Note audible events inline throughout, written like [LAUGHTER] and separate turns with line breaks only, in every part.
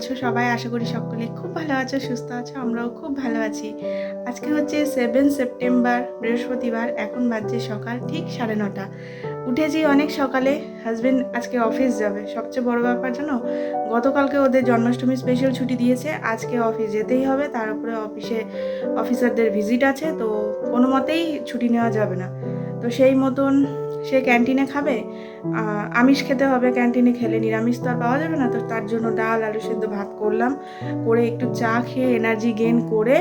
আছো সবাই? আশা করি সকলে খুব ভালো আছো, সুস্থ আছো, আমরাও খুব ভালো আছি। আজকে হচ্ছে সেভেন সেপ্টেম্বর বৃহস্পতিবার, এখন বাজছে সকাল ঠিক সাড়ে নটা। উঠেছি অনেক সকালে হাজবেন্ড আজকে অফিস যাবে। সবচেয়ে বড় ব্যাপার জানো, গতকালকে ওদের জন্মাষ্টমী স্পেশাল ছুটি দিয়েছে, আজকে অফিস যেতেই হবে, তার উপরে অফিসে অফিসারদের ভিজিট আছে, তো কোনো মতেই ছুটি নেওয়া যাবে না। তো সেই মতন সে ক্যান্টিনে খাবে? আমিষ খেতে হবে, ক্যান্টিনে খেলে নিরামিষ তো আর পাওয়া যাবে না, তো তার জন্য ডাল, আলু সেদ্ধ ভাত করলাম। করে একটু চা খেয়ে এনার্জি গেন করে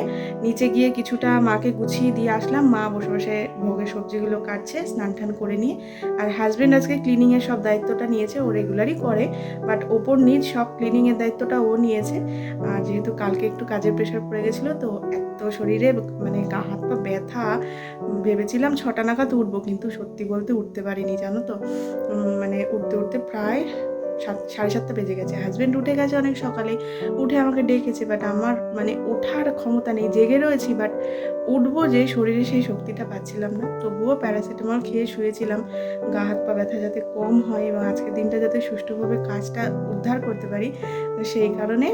নিচে গিয়ে কিছুটা মাকে গুছিয়ে দিয়ে আসলাম। মা বসে বসে ভোগের সবজিগুলো কাটছে, স্নান টান করে নিয়ে। আর হাজব্যান্ড আজকে ক্লিনিংয়ের সব দায়িত্বটা নিয়েছে, ও রেগুলারই করে। বাট ওপর নিচ সব ক্লিনিংয়ের দায়িত্বটা ও নিয়েছে। আর যেহেতু কালকে একটু কাজের প্রেশার পড়ে গেছিল, তো এত শরীরে মানে গা, হাত, পা ব্যথা ভেবেছিলাম ছটা নাগাদ উঠবো, কিন্তু সত্যি বলতে উঠতে পারিনি, জানো তো? মানে উঠতে উঠতে প্রায় সাত, সাড়ে সাতটা বেজে গেছে। হাজব্যান্ড উঠে গেছে অনেক সকালে, উঠে আমাকে ডেকেছে বাট আমার মানে ওঠার ক্ষমতা নেই, জেগে রয়েছি বাট উঠবো যে শরীরে সেই শক্তিটা পাচ্ছিলাম না। তবুও প্যারাসিটামল খেয়ে শুয়েছিলাম। গা, হাত, পা ব্যথা যাতে কম হয় এবং আজকের দিনটা যাতে সুষ্ঠুভাবে কাজটা উদ্ধার করতে পারি, সেই কারণে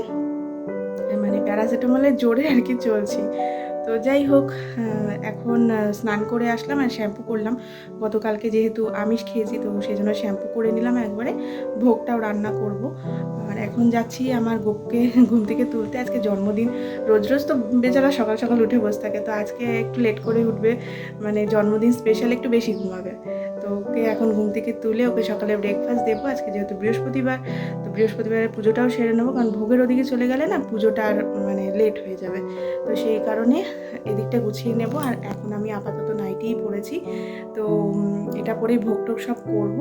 মানে প্যারাসিটামলের জোরে আর কি চলছি। তো যাই হোক এখন স্নান করে আসলাম আর শ্যাম্পু করলাম। গতকালকে যেহেতু আমিষ খেয়েছি, তো সেই জন্য শ্যাম্পু করে নিলাম একবারে। ভোগটাও রান্না করব। আর এখন যাচ্ছি আমার গোপকে [LAUGHS] ঘুম থেকে তুলতে। আজকে জন্মদিন। রোজ রোজ তো বেচারা সকাল সকাল উঠে বসে থাকে। তো আজকে একটু লেট করে উঠবে। মানে জন্মদিন স্পেশাল একটু বেশি ঘুমাবে। তো ওকে এখন ঘুম থেকে তুলে ওকে সকালে ব্রেকফাস্ট দেবো। আজকে যেহেতু বৃহস্পতিবার, তো বৃহস্পতিবারের পুজোটাও সেরে নেব। কারণ ভোগের ওদিকে চলে গেলে না পুজোটা আর মানে লেট হয়ে যাবে। তো সেই কারণে এদিকটা গুছিয়ে নেব আর এখন আমি আপাতত নাইটিই পড়েছি। তো এটা পরেই ভোগ টোক সব করব।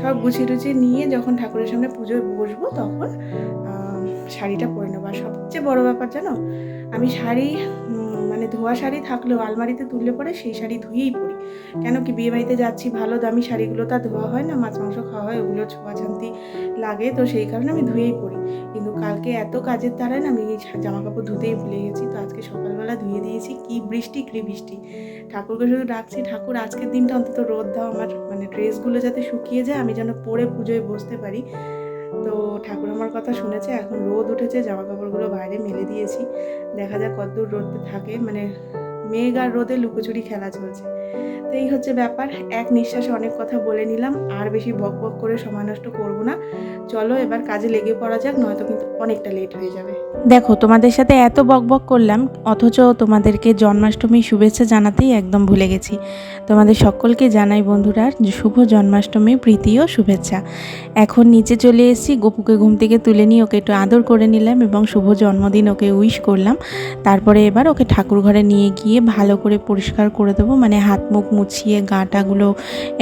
সব গুছিয়ে টুছিয়ে নিয়ে যখন ঠাকুরের সামনে পুজোয় বসবো তখন শাড়িটা পরে নেব। আর সবচেয়ে বড় ব্যাপার জানো, আমি শাড়ি ধোয়া শাড়ি থাকলেও আলমারিতে তুললে পরে সেই শাড়ি ধুয়েই পরি কেন কি বিয়ে বাড়িতে যাচ্ছি, ভালো দামি শাড়িগুলো তো ধোয়া হয় না, মাছ মাংস খাওয়া হয়, ওগুলো ছোঁয়াছান্তি লাগে, তো সেই কারণে আমি ধুয়েই পরি কিন্তু কালকে এত কাজের দ্বারাই না আমি জামা কাপড় ধুতেই ভুলে গেছি, তো আজকে সকালবেলা ধুয়ে দিয়েছি কি বৃষ্টি কি বৃষ্টি। ঠাকুরকে শুধু ডাকছি, ঠাকুর, আজকের দিনটা অন্তত রোদ দাও আমার মানে ড্রেসগুলো যাতে শুকিয়ে যায়, আমি যেন পরে পুজোয় বসতে পারি। তো ঠাকুর আমার কথা শুনেছে, এখন রোদ উঠেছে জামা কাপড়গুলো বাইরে মেলে দিয়েছি। দেখা যাক কতদূর রোদতে থাকে মানে মেঘ আর রোদে লুকোচুরি খেলা চলছে। তো এই হচ্ছে ব্যাপার। এক নিঃশ্বাসে অনেক কথা বলে নিলাম। আর বেশি বক বক করে সময় নষ্ট করব না। চলো এবার কাজে লেগে পড়া যাক, নয়তো কিন্তু অনেকটা লেট হয়ে যাবে।
দেখো, তোমাদের সাথে এত বকবক করলাম, অথচ তোমাদেরকে জন্মাষ্টমীর শুভেচ্ছা জানাতেই একদম ভুলে গেছি। তোমাদের সকলকে জানাই বন্ধুরা শুভ জন্মাষ্টমী, প্রীতি ও শুভেচ্ছা। এখন নিচে চলে এসেছি, গপুকে ঘুম থেকে তুলে নিয়ে ওকে একটু আদর করে নিলাম এবং শুভ জন্মদিন ওকে উইশ করলাম। তারপরে এবার ওকে ঠাকুর ঘরে নিয়ে গিয়ে ভালো করে পরিষ্কার করে দেবো। মানে হাত মুখ মুছিয়ে গাটাগুলো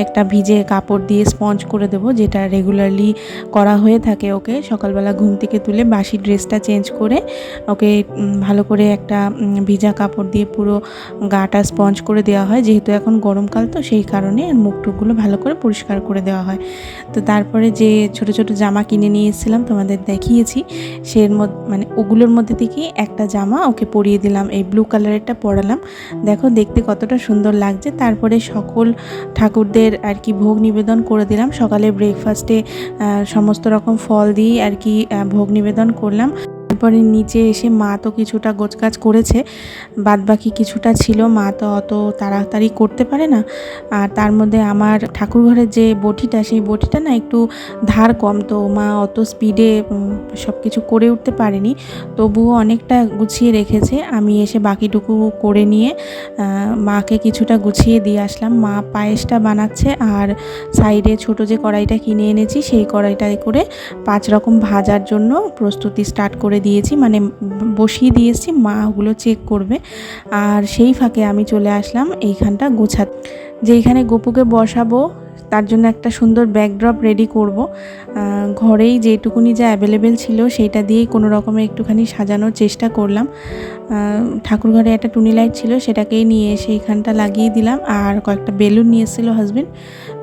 একটা ভিজে কাপড় দিয়ে স্পঞ্জ করে দেবো, যেটা রেগুলারলি করা হয়ে থাকে ওকে। সকালবেলা ঘুম থেকে তুলে বাসি ড্রেসটা চেঞ্জ করে ওকে ভালো করে একটা ভিজা কাপড় দিয়ে পুরো গাটা স্পঞ্জ করে দেওয়া হয়। যেহেতু এখন গরমকাল তো সেই কারণে মুখ টুকগুলো ভালো করে পরিষ্কার করে দেওয়া হয়। তো তারপরে যে ছোট ছোট জামা কিনে নিয়ে এসেছিলাম, তোমাদের দেখিয়েছি। সের মানে ওগুলোর মধ্যে থেকে একটা জামা ওকে পরিয়ে দিলাম। এই ব্লু কালারেরটা পরালাম। দেখো, দেখতে কতটা সুন্দর লাগছে। তারপরে সকল ঠাকুরদের আর কি ভোগ নিবেদন করে দিলাম। সকালে ব্রেকফাস্টে সমস্ত রকম ফল দিয়ে আর কি ভোগ নিবেদন করলাম। তারপরে নিচে এসে মা তো কিছুটা গোছগাছ করেছে বাদ বাকি কিছুটা ছিল, মা তো অত তাড়াতাড়ি করতে পারে না। আর তার মধ্যে আমার ঠাকুর ঘরের যে বটিটা, সেই বটিটা না একটু ধার কম, তো মা অত স্পিডে সব কিছু করে উঠতে পারেনি। তবুও অনেকটা গুছিয়ে রেখেছে। আমি এসে বাকিটুকু করে নিয়ে মাকে কিছুটা গুছিয়ে দিয়ে আসলাম। মা পায়েসটা বানাচ্ছে আর সাইডে ছোট যে কড়াইটা কিনে এনেছি, সেই কড়াইটায় করে পাঁচ রকম ভাজার জন্য প্রস্তুতি স্টার্ট করে দিয়েছি মানে বসিয়ে দিয়েছি মা ওগুলো চেক করবে। আর সেই ফাঁকে আমি চলে আসলাম এইখানটা গোছা যেইখানে গপুকে বসাবো, তার জন্য একটা সুন্দর ব্যাকড্রপ রেডি করব। ঘরেই যেটুকুনি যা অ্যাভেলেবেল ছিল, সেইটা দিয়েই কোনো রকমে একটুখানি সাজানোর চেষ্টা করলাম। ঠাকুর ঘরে একটা টুনি লাইট ছিল, সেটাকেই নিয়ে এসে এইখানটা লাগিয়ে দিলাম। আর কয়েকটা বেলুন নিয়ে এসেছিল হাজবেন্ড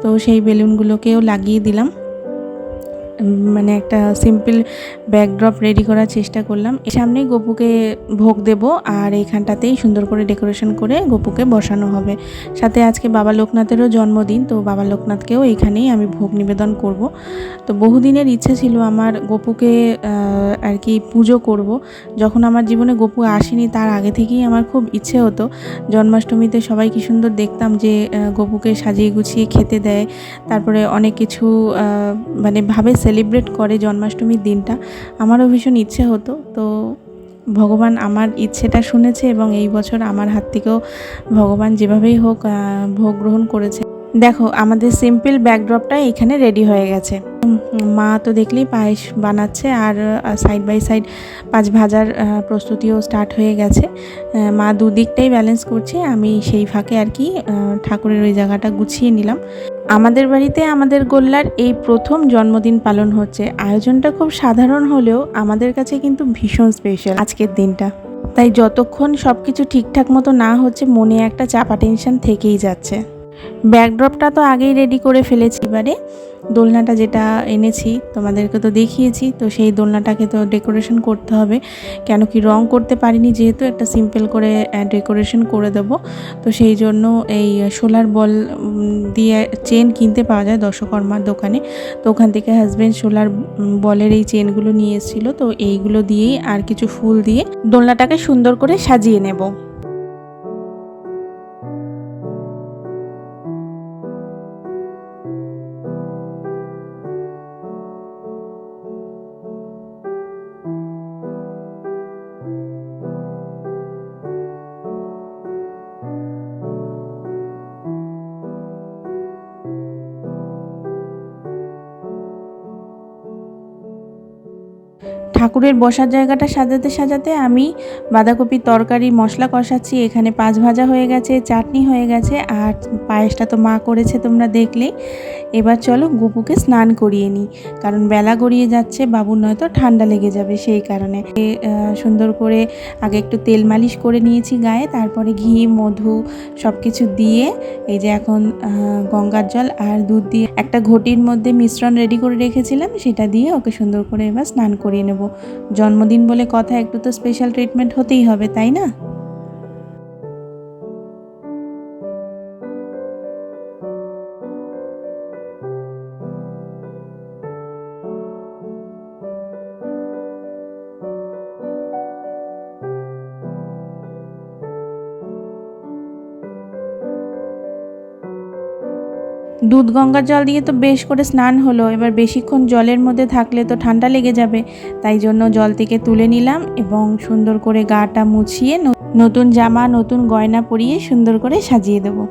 তো সেই বেলুনগুলোকেও লাগিয়ে দিলাম। মানে একটা সিম্পল ব্যাকড্রপ রেডি করার চেষ্টা করলাম। সামনেই গপুকে ভোগ দেব আর এইখানটাতেই সুন্দর করে ডেকোরেশন করে গপুকে বসানো হবে। সাথে আজকে বাবা লোকনাথেরও জন্মদিন, তো বাবা লোকনাথকেও এইখানেই আমি ভোগ নিবেদন করব। তো বহুদিনের ইচ্ছে ছিল আমার গপুকে আর কি পুজো করব। যখন আমার জীবনে গপু আসেনি তার আগে থেকেই আমার খুব ইচ্ছে হতো। জন্মাষ্টমীতে সবাই কি সুন্দর দেখতাম যে গপুকে সাজিয়ে গুছিয়ে খেতে দেয়। তারপরে অনেক কিছু মানে ভাবে সেলিব্রেট করে জন্মাষ্টমীর দিনটা। আমারও ভীষণ ইচ্ছে হতো। তো ভগবান আমার ইচ্ছেটা শুনেছে এবং এই বছর আমার হাত থেকেও ভগবান যেভাবেই হোক ভোগ গ্রহণ করেছে। দেখো, আমাদের সিম্পল ব্যাকড্রপটা এখানে রেডি হয়ে গেছে। মা তো দেখলেই পায়েস বানাচ্ছে আর সাইড বাই সাইড পাঁচ ভাজার প্রস্তুতিও স্টার্ট হয়ে গেছে। মা দুদিকটাই ব্যালেন্স করছে, আমি সেই ফাঁকে আর কি ঠাকুরের ওই জায়গাটা গুছিয়ে নিলাম। আমাদের বাড়িতে আমাদের গোল্লার এই প্রথম জন্মদিন পালন হচ্ছে। আয়োজনটা খুব সাধারণ হলেও আমাদের কাছে কিন্তু ভীষণ স্পেশাল আজকের দিনটা। তাই যতক্ষণ সব কিছু ঠিকঠাক মতো না হচ্ছে, মনে একটা চাপা টেনশন থেকেই যাচ্ছে। ব্যাকড্রপটা তো আগেই রেডি করে ফেলেছি এবারে। দোলনাটা যেটা এনেছি, তোমাদেরকে তো দেখিয়েছি, তো সেই দোলনাটাকে তো ডেকোরেশন করতে হবে। কেন কি রং করতে পারিনি যেহেতু, একটা সিম্পল করে ডেকোরেশন করে দেব। তো সেই জন্য এই সোলার বল দিয়ে চেন কিনতে পাওয়া যায় দশকর্মার দোকানে। তো ওখান থেকে হাজব্যান্ড সোলার বলের এই চেনগুলো নিয়ে এসেছিল। তো এইগুলো দিয়েই আর কিছু ফুল দিয়ে দোলনাটাকে সুন্দর করে সাজিয়ে নেব। ঠাকুরের বসার জায়গাটা সাজাতে সাজাতে আমি বাঁধাকপির তরকারি, মশলা কষাচ্ছি, এখানে পাঁচ ভাজা হয়ে গেছে, চাটনি হয়ে গেছে, আর পায়েসটা তো মা করেছে তোমরা দেখলে। এবার চলো গুপুকে স্নান করিয়ে নিই, কারণ বেলা গড়িয়ে যাচ্ছে, বাবুর নয়তো ঠান্ডা লেগে যাবে সেই কারণে। সুন্দর করে আগে একটু তেল মালিশ করে নিয়েছি গায়ে, তারপরে ঘি, মধু সব কিছু দিয়ে, এই যে এখন গঙ্গার জল আর দুধ দিয়ে একটা ঘটির মধ্যে মিশ্রণ রেডি করে রেখেছিলাম, সেটা দিয়ে ওকে সুন্দর করে এবার স্নান করিয়ে নেব। জন্মদিন বলে কথা একটু তো স্পেশাল ট্রিটমেন্ট হতেই হবে তাই না? দুধ গঙ্গার জল দিয়ে তো বেশ করে স্নান হলো। এবার বেশিক্ষণ জলের মধ্যে থাকলে তো ঠান্ডা লেগে যাবে। তাই জন্য জল থেকে তুলে নিলাম এবং সুন্দর করে গাটা মুছিয়ে নতুন জামা, নতুন গয়না পরিয়ে সুন্দর করে সাজিয়ে দেবো।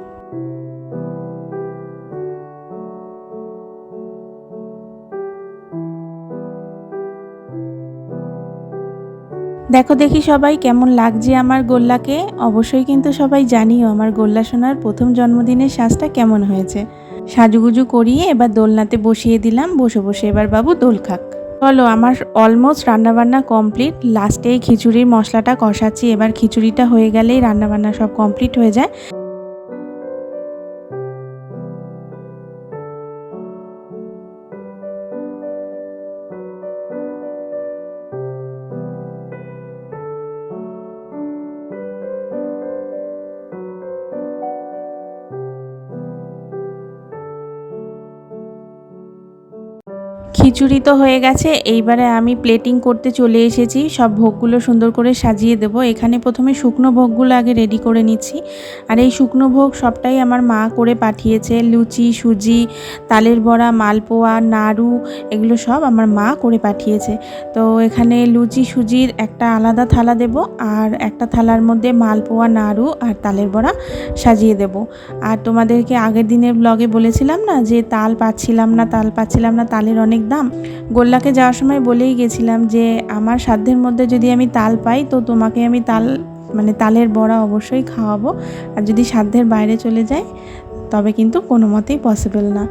দেখো দেখি সবাই কেমন লাগছে আমার গোল্লাকে। অবশ্যই কিন্তু সবাই জানিও আমার গোল্লা সোনার প্রথম জন্মদিনের সাজটা কেমন হয়েছে। সাজুগুজু করিয়ে এবার দোলনাতে বসিয়ে দিলাম। বসে বসে এবার বাবু দোল খাক। চলো, আমার অলমোস্ট রান্নাবান্না কমপ্লিট লাস্টে খিচুড়ির মশলাটা কষাচ্ছি। এবার খিচুড়িটা হয়ে গেলেই রান্নাবান্না সব কমপ্লিট হয়ে যায়। খিচুড়ি তো হয়ে গেছে, এইবারে আমি প্লেটিং করতে চলে এসেছি। সব ভোগগুলো সুন্দর করে সাজিয়ে দেব। এখানে প্রথমে শুকনো ভোগগুলো আগে রেডি করে নিচ্ছি। আর এই শুকনো ভোগ সবটাই আমার মা করে পাঠিয়েছে। লুচি, সুজি, তালের বড়া, মালপোয়া, নাড়ু, এগুলো সব আমার মা করে পাঠিয়েছে। তো এখানে লুচি, সুজির একটা আলাদা থালা দেব আর একটা থালার মধ্যে মালপোয়া, নাড়ু আর তালের বড়া সাজিয়ে দেব। আর তোমাদেরকে আগের দিনের ব্লগে বলেছিলাম না যে তাল পাচ্ছিলাম না, তাল পাচ্ছিলাম না, তালের অনেক দাম গোল্লাকে যাওয়ার সময় বলেই গেছিলাম যে, আমার সাধ্যের মধ্যে যদি আমি তাল পাই, তো তোমাকে আমি তাল মানে তালের বড়া অবশ্যই খাওয়াবো। আর যদি সাধ্যের বাইরে চলে যায় তবে কিন্তু কোনো মতেই পসিবল না।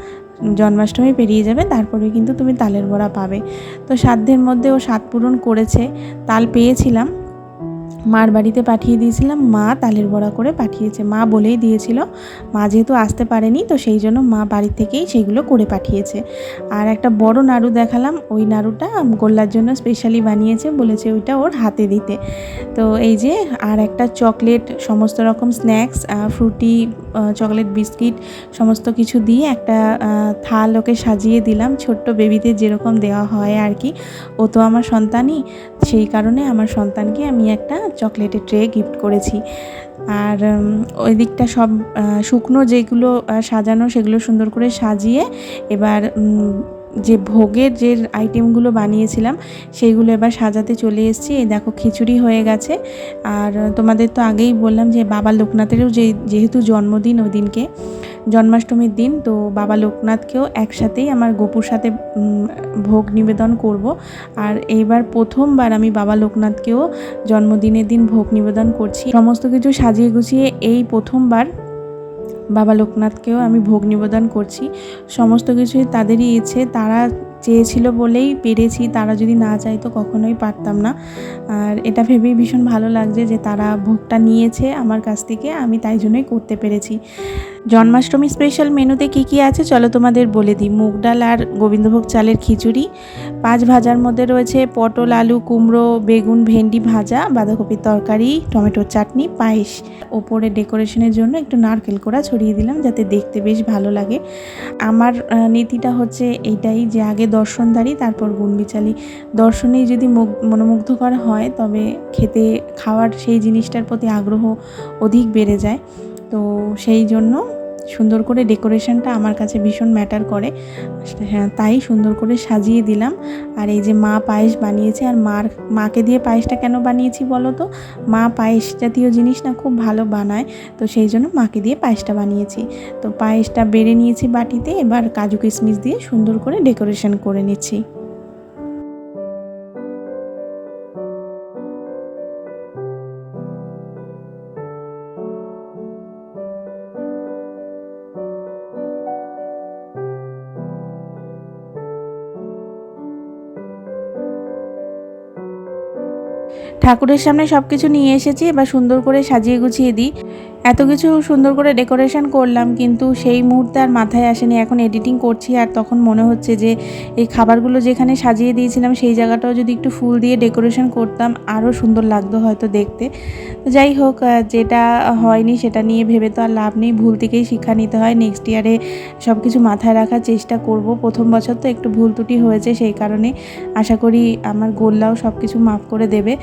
জন্মাষ্টমী পেরিয়ে যাবে তারপরে কিন্তু তুমি তালের বড়া পাবে। তো সাধ্যের মধ্যে ও স্বাদ পূরণ করেছে। তাল পেয়েছিলাম। মার বাড়িতে পাঠিয়ে দিয়েছিলাম, মা তালের বড়া করে পাঠিয়েছে। মা বলেই দিয়েছিল, মা যেহেতু আসতে পারেনি, তো সেই জন্য মা বাড়ি থেকেই সেইগুলো করে পাঠিয়েছে। আর একটা বড় নাড়ু দেখালাম, ওই নাড়ুটা গোল্লার জন্য স্পেশালি বানিয়েছে, বলেছে ওইটা ওর হাতে দিতে। তো এই যে, আর একটা চকলেট সমস্ত রকম স্ন্যাক্স ফ্রুটি চকলেট বিস্কিট সমস্ত কিছু দিয়ে একটা থাল ওকে সাজিয়ে দিলাম, ছোট্ট বেবিদের যেরকম দেওয়া হয় আর কি। ও তো আমার সন্তানই, সেই কারণে আমার সন্তানকে আমি একটা চকলেটের ট্রে গিফট করেছি। আর ওই দিকটা সব শুকনো যেগুলো সাজানো সেগুলো সুন্দর করে সাজিয়ে এবার যে ভোগের যে আইটেমগুলো বানিয়েছিলাম, সেইগুলো এবার সাজাতে চলে এসেছি। এই দেখো খিচুড়ি হয়ে গেছে। আর তোমাদের তো আগেই বললাম যে বাবা লোকনাথেরও যে, যেহেতু জন্মদিন ওই দিনকে, জন্মাষ্টমীর দিন, তো বাবা লোকনাথকেও একসাথেই আমার গোপুর সাথে ভোগ নিবেদন করব। আর এইবার প্রথমবার আমি বাবা লোকনাথকেও জন্মদিনের দিন ভোগ নিবেদন করছি। সমস্ত কিছু সাজিয়ে গুছিয়ে এই প্রথমবার বাবা লোকনাথকেও আমি ভোগ নিবেদন করছি। সমস্ত কিছুই তাদেরই ইচ্ছে তারা চেয়েছিল বলেই পেরেছি, তারা যদি না চাইতো কখনোই পারতাম না। আর এটা ভেবেই ভীষণ ভালো লাগছে যে তারা ভোগটা নিয়েছে আমার কাছ থেকে, আমি তাই জন্যই করতে পেরেছি। জন্মাষ্টমী স্পেশাল মেনুতে কি কি আছে চলো তোমাদের বলে দিই। মুগ ডাল আর গোবিন্দভোগ চালের খিচুড়ি, পাঁচ ভাজার মধ্যে রয়েছে পটল, আলু, কুমড়ো, বেগুন, ভেন্ডি ভাজা, বাঁধাকপির তরকারি, টমেটোর চাটনি, পায়েস। ওপরে ডেকোরেশনের জন্য একটু নারকেল কোড়া ছড়িয়ে দিলাম যাতে দেখতে বেশ ভালো লাগে। আমার নীতিটা হচ্ছে এইটাই যে আগে দর্শনধারী তারপর গুণবিচালি। দর্শনেই যদি মনোমুগ্ধ মনোমুগ্ধকর হয়, তবে খেতে, খাওয়ার সেই জিনিসটার প্রতি আগ্রহ অধিক বেড়ে যায়। তো সেই জন্য সুন্দর করে ডেকোরেশনটা আমার কাছে ভীষণ ম্যাটার করে। হ্যাঁ তাই সুন্দর করে সাজিয়ে দিলাম। আর এই যে মা পায়েস বানিয়েছে, আর মার, মাকে দিয়ে পায়েসটা কেন বানিয়েছি বলো তো? মা পায়েস জাতীয় জিনিস না খুব ভালো বানায়, তো সেই জন্য মাকে দিয়ে পায়েসটা বানিয়েছি। তো পায়েসটা বেড়ে নিয়েছি বাটিতে, এবার কাজু কিশমিশ দিয়ে সুন্দর করে ডেকোরেশন করে নিচ্ছি। ঠাকুরের সামনে সব কিছু নিয়ে এসেছি, এবার সুন্দর করে সাজিয়ে গুছিয়ে দিই। এত কিছু সুন্দর করে ডেকোরেশন করলাম, কিন্তু সেই মুহূর্তে আর মাথায় আসেনি। এখন এডিটিং করছি আর তখন মনে হচ্ছে যে এই খাবারগুলো যেখানে সাজিয়ে দিয়েছিলাম, সেই জায়গাটাও যদি একটু ফুল দিয়ে ডেকোরেশন করতাম, আরও সুন্দর লাগতো হয়তো দেখতে। যাই হোক যেটা হয়নি সেটা নিয়ে ভেবে তো আর লাভ নেই। ভুল থেকেই শিক্ষা নিতে হয়। নেক্সট ইয়ারে সব কিছু মাথায় রাখার চেষ্টা করব। প্রথম বছর তো একটু ভুল ত্রুটি হয়েছে সেই কারণে। আশা করি আমার গোল্লাও সব কিছু মাফ করে দেবে।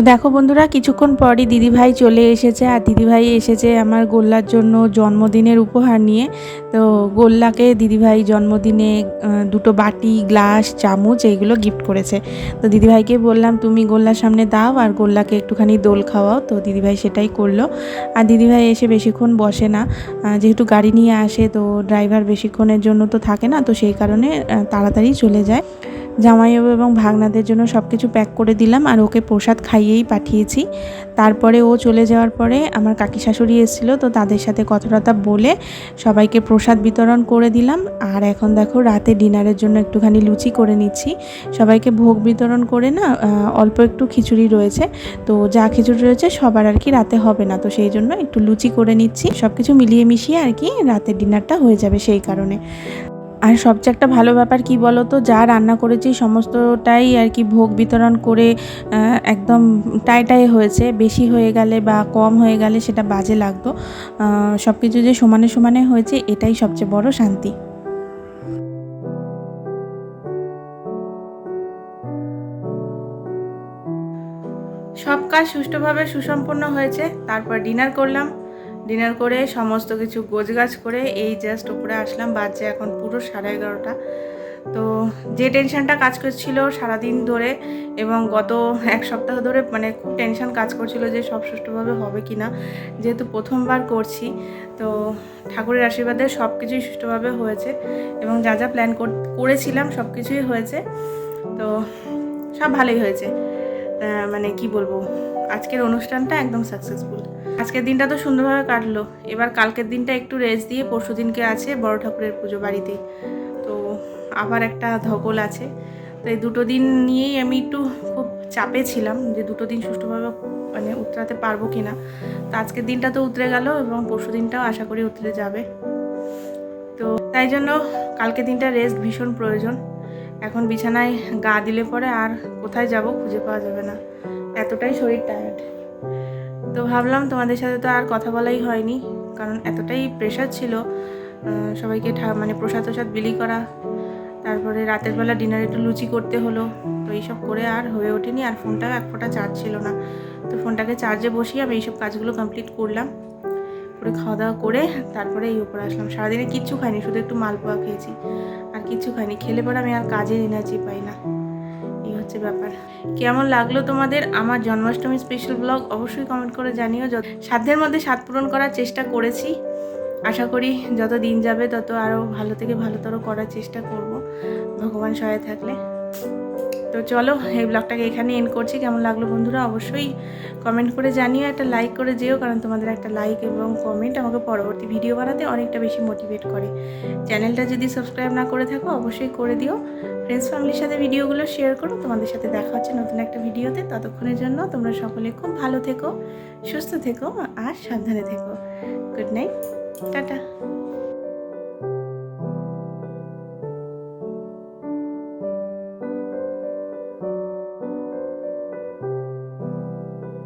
দেখো
বন্ধুরা, কিছুক্ষণ পরই দিদিভাই চলে এসেছে। আর দিদিভাই এসেছে আমার গোল্লার জন্য জন্মদিনের উপহার নিয়ে। তো গোল্লাকে দিদিভাই জন্মদিনে দুটো বাটি, গ্লাস, চামচ এইগুলো গিফট করেছে। তো দিদিভাইকে বললাম, তুমি গোল্লার সামনে দাও আর গোল্লাকে একটুখানি দোল খাওয়াও। তো দিদিভাই সেটাই করল। আর দিদিভাই এসে বেশিক্ষণ বসে না। যেহেতু গাড়ি নিয়ে আসে, তো ড্রাইভার বেশিক্ষণের জন্য তো থাকে না, তো সেই কারণে তাড়াতাড়ি চলে যায়। জামাইবাবু এবং ভাগনাদের জন্য সব কিছু প্যাক করে দিলাম আর ওকে প্রসাদ খাইয়েই পাঠিয়েছি। তারপরে ও চলে যাওয়ার পরে আমার কাকি শাশুড়ি এসেছিল, তো তাদের সাথে কথা টথা বলে সবাইকে প্রসাদ বিতরণ করে দিলাম। আর এখন দেখো রাতে ডিনারের জন্য একটুখানি লুচি করে নিচ্ছি। সবাইকে ভোগ বিতরণ করে না অল্প একটু খিচুড়ি রয়েছে। তো যা খিচুড়ি রয়েছে সবার আর কি রাতে হবে না, তো সেই জন্য একটু লুচি করে নিচ্ছি। সব কিছু মিলিয়ে মিশিয়ে আর কি রাতের ডিনারটা হয়ে যাবে সেই কারণে। আর সবচেয়ে একটা ভালো ব্যাপার কি বলো তো যা রান্না করেছি সমস্তটাই আর কি ভোগ বিতরণ করে একদম টাইটাই হয়েছে। বেশি হয়ে গেলে বা কম হয়ে গেলে সেটা বাজে লাগতো। সব কিছু যে সমানে সমানে হয়েছে, এটাই সবচেয়ে বড় শান্তি।
সব কাজ সুষ্ঠুভাবে সুসম্পন্ন হয়েছে। তারপর ডিনার করলাম। ডিনার করে সমস্ত কিছু গোছগাছ করে এই জাস্ট উপরে আসলাম। বাজে এখন পুরো সাড়ে এগারোটা। তো যে টেনশনটা কাজ করছিল সারাদিন ধরে এবং গত এক সপ্তাহ ধরে মানে খুব টেনশন কাজ করছিল যে সব সুষ্ঠুভাবে হবে কি না যেহেতু প্রথমবার করছি, তো ঠাকুরের আশীর্বাদে সব কিছুই সুষ্ঠুভাবে হয়েছে এবং যা যা প্ল্যান করেছিলাম সব কিছুই হয়েছে। তো সব ভালোই হয়েছে। মানে কি বলব, আজকের অনুষ্ঠানটা একদম সাকসেসফুল আজকের দিনটা তো সুন্দরভাবে কাটলো। এবার কালকের দিনটা একটু রেস্ট দিয়ে পরশু দিনকে আছে বড় ঠাকুরের পুজো বাড়িতে। তো আবার একটা ধকল আছে। তো এই দুটো দিন নিয়েই আমি একটু খুব চাপে ছিলাম যে দুটো দিন সুষ্ঠুভাবে মানে উতরাতে পারব কি না তো আজকের দিনটা তো উতরে গেল এবং পরশু দিনটাও আশা করি উতরে যাবে। তো তাই জন্য কালকে দিনটা রেস্ট ভীষণ প্রয়োজন। এখন বিছানায় গা দিলে পরে আর কোথায় যাব খুঁজে পাওয়া যাবে না। এতটাই শরীর টায়ার্ড তো ভাবলাম তোমাদের সাথে তো আর কথা বলাই হয়নি, কারণ এতটাই প্রেশার ছিল সবাইকে মানে প্রসাদ প্রসাদ বিলি করা, তারপরে রাতের বেলা ডিনার একটু লুচি করতে হলো, তো এইসব করে আর হয়ে ওঠেনি, আর ফোনটা এক ফোঁটা চার্জ ছিল না। তো ফোনটাকে চার্জে বসিয়ে আমি এইসব কাজগুলো কমপ্লিট করলাম, করে খাওয়া দাওয়া করে তারপরে এই উপরে আসলাম। সারাদিনে কিচ্ছু খাইনি, শুধু একটু মালপোয়া খেয়েছি, আর কিচ্ছু খাইনি, খেলে পরে আমি আর কাজের এনার্জি পাই না। হচ্ছে ব্যাপার। কেমন লাগল তোমাদের আমার জন্মাষ্টমী স্পেশাল ব্লগ অবশ্যই কমেন্ট করে জানিও। যত সাধ্যের মধ্যে স্বাদ পূরণ করার চেষ্টা করেছি। আশা করি যত দিন যাবে তত আরও ভালো থেকে ভালোতর করার চেষ্টা করব। ভগবান সহায় থাকলে। তো চলো, এই ব্লগটাকে এখানে এন্ড করছি। কেমন লাগল বন্ধুরা? অবশ্যই কমেন্ট করে জানিও, একটা লাইক করে যেও, কারণ তোমাদের একটা লাইক এবং কমেন্ট আমাকে পরবর্তী ভিডিও বানাতে অনেকটা বেশি মোটিভেট করে। চ্যানেলটা যদি সাবস্ক্রাইব না করে থাকো, অবশ্যই করে দিও। ফ্রেন্ডস ফ্যামিলির সাথে ভিডিওগুলো শেয়ার করো। তোমাদের সাথে দেখা হচ্ছে নতুন একটা ভিডিওতে ততক্ষণের জন্য তোমরা সকলে খুব ভালো থেকো, সুস্থ থেকো আর সাবধানে থেকো। Good night tata.